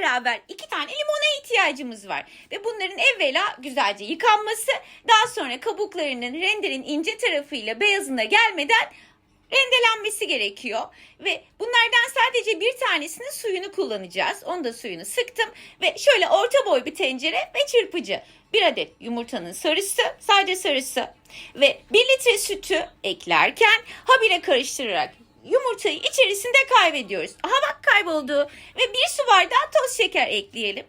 beraber iki tane limona ihtiyacımız var. Ve bunların evvela güzelce yıkanması, daha sonra kabuklarının renderin ince tarafıyla beyazına gelmeden rendelenmesi gerekiyor. Ve bunlardan sadece bir tanesinin suyunu kullanacağız. Onu da suyunu sıktım ve şöyle orta boy bir tencere ve çırpıcı. Bir adet yumurtanın sarısı, sadece sarısı ve bir litre sütü eklerken habire karıştırarak yumurtayı içerisinde kaybediyoruz. Aha kayboldu ve bir su bardağı toz şeker ekleyelim.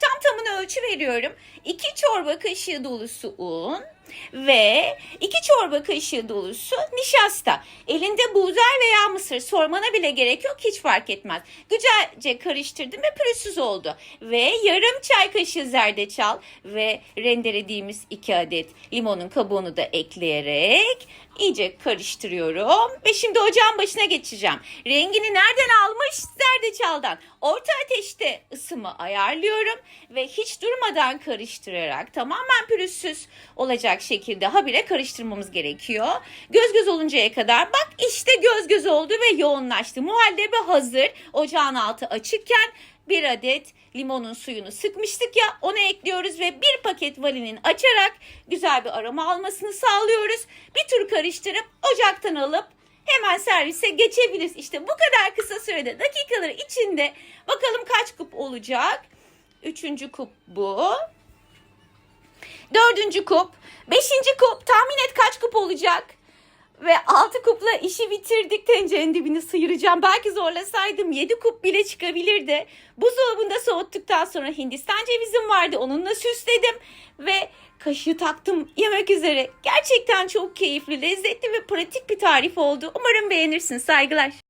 Tam tamına ölçü veriyorum. 2 çorba kaşığı dolusu un ve 2 çorba kaşığı dolusu nişasta. Elinde buğday veya mısır sormana bile gerek yok hiç fark etmez. Güzelce karıştırdım ve pürüzsüz oldu. Ve yarım çay kaşığı zerdeçal ve rendelediğimiz 2 adet limonun kabuğunu da ekleyerek iyice karıştırıyorum. Ve şimdi ocağın başına geçeceğim. Rengini nereden almış? Zerdeçaldan. Orta ateşte ısımı ayarlıyorum ve hiç durmadan karıştırarak tamamen pürüzsüz olacak şekilde habire karıştırmamız gerekiyor. Göz göz oluncaya kadar bak işte göz göz oldu ve yoğunlaştı. Muhallebi hazır. Ocağın altı açıkken bir adet limonun suyunu sıkmıştık ya onu ekliyoruz ve bir paket vanilin açarak güzel bir aroma almasını sağlıyoruz. Bir tur karıştırıp ocaktan alıp hemen servise geçebiliriz. İşte bu kadar kısa sürede dakikalar içinde bakalım kaç kup olacak. Üçüncü kup bu. Dördüncü kup. Beşinci kup. Tahmin et kaç kup olacak? Ve altı kupla işi bitirdik. Tencerenin dibini sıyıracağım. Belki zorlasaydım yedi kup bile çıkabilirdi. Buzdolabında soğuttuktan sonra Hindistan cevizim vardı. Onunla süsledim. Ve kaşığı taktım yemek üzere. Gerçekten çok keyifli, lezzetli ve pratik bir tarif oldu. Umarım beğenirsiniz. Saygılar.